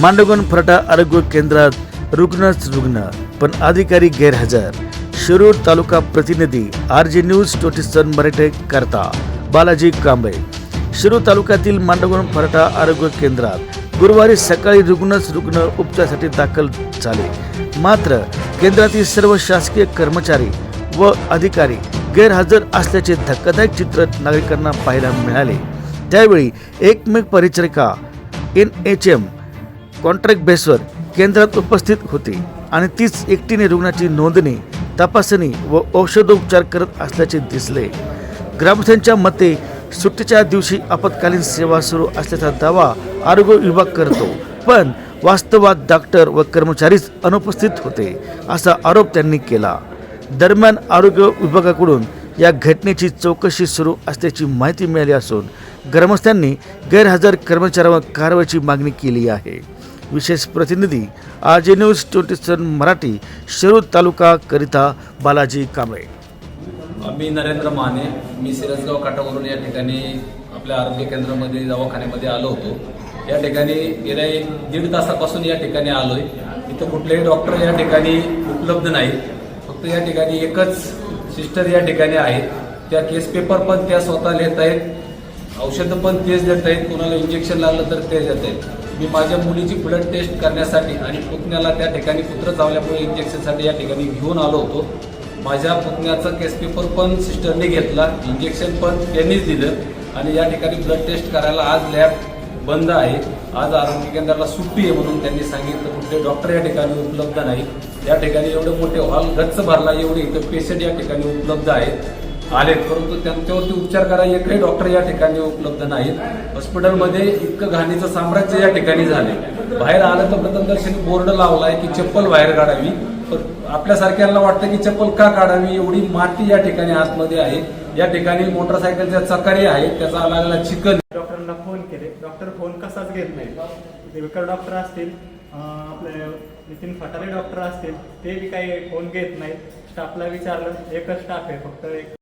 मांडवगण फराटा आरोग्य केंद्रात रुग्णच रुग्ण पण अधिकारी गैरहजर. शिरूर तालुका प्रतिनिधी आर जे न्यूज ट्वेंटी सन मराठे करता. बालाजी कांबळे. शिरूर तालुक्यातील मांडवगण फराटा आरोग्य केंद्रात गुरुवारी सकाळी रुग्णच रुग्ण उपचारासाठी दाखल झाले. मात्र केंद्रातील सर्व शासकीय कर्मचारी व अधिकारी गैरहजर असल्याचे धक्कादायक चित्र नागरिकांना पाहायला मिळाले. त्यावेळी एकमेक परिचारिका एन एच एम कॉन्ट्रॅक्ट बेसवर केंद्रात उपस्थित होती आणि तीच एकटीने रुग्णाची नोंदणी तपासणी व औषधोपचार करत असल्याचे दिसले. ग्रामस्थांच्या मते सुट्टीच्या दिवशी आपत्कालीन सेवा सुरू असल्याचा दावा आरोग्य विभाग करतो पण वास्तवात डॉक्टर व कर्मचारीच अनुपस्थित होते असा आरोप त्यांनी केला. दरम्यान आरोग्य विभागाकडून या घटनेची चौकशी सुरू असल्याची माहिती मिळाली असून ग्रामस्थांनी गैरहजर कर्मचाऱ्यांवर कारवाईची मागणी केली आहे. विशेष प्रतिनिधी आज news twenty seven Marathi Shirur taluka करिता बालाजी कांबळे. मी नरेंद्र माने. मी सिरसगाव काठावरून या ठिकाणी आपल्या आरोग्य केंद्रामध्ये दवाखान्यामध्ये आलो होतो. या ठिकाणी गेल्या एक दीड तासापासून या ठिकाणी आलोय. इथं कुठलेही डॉक्टर या ठिकाणी उपलब्ध नाहीत. फक्त या ठिकाणी एकच सिस्टर या ठिकाणी आहेत. त्या केस पेपर पण त्या स्वतः लिहित आहेत. औषधं पण तेच देत आहेत. कोणाला इंजेक्शन लागलं तर तेच देत आहेत. मी माझ्या मुलीची ब्लड टेस्ट करण्यासाठी आणि पुतण्याला त्या ठिकाणी पुत्र चावल्यामुळे इंजेक्शनसाठी या ठिकाणी घेऊन आलो होतो. माझ्या पुतण्याचा केस पेपर पण सिस्टरने घेतला. इंजेक्शन पण त्यांनीच दिलं. आणि या ठिकाणी ब्लड टेस्ट करायला आज लॅब बंद आहे. आज आरोग्य केंद्राला सुट्टी आहे म्हणून त्यांनी सांगितलं कुठले डॉक्टर या ठिकाणी उपलब्ध नाही. या ठिकाणी एवढे मोठे हॉल गच्च भरला एवढे इथं पेशंट या ठिकाणी उपलब्ध आहेत. आलेत. परंतु त्यांच्यावरती उपचार करायला एकही डॉक्टर या ठिकाणी उपलब्ध नाहीत. हॉस्पिटलमध्ये इतकं घाणीचं साम्राज्य या ठिकाणी झाले बाहेर आलं तर प्रथमदर्शनी बोर्ड लावलाय की चप्पल बाहेर काढावी. पण आपल्यासारख्यांना वाटतं की चप्पल का काढावी? एवढी माती या ठिकाणी आतमध्ये आहे. या ठिकाणी मोटरसायकलच्या चकारी आहेत. त्याचा लागलेला चिकन. डॉक्टरांना फोन केले. डॉक्टर फोन कसाच घेत नाही देवेकर डॉक्टर असतील आपले नितीन फटारे डॉक्टर असतील ते बी काही फोन घेत नाहीत. स्टाफला विचारलं. एकच स्टाफ आहे फक्त एक.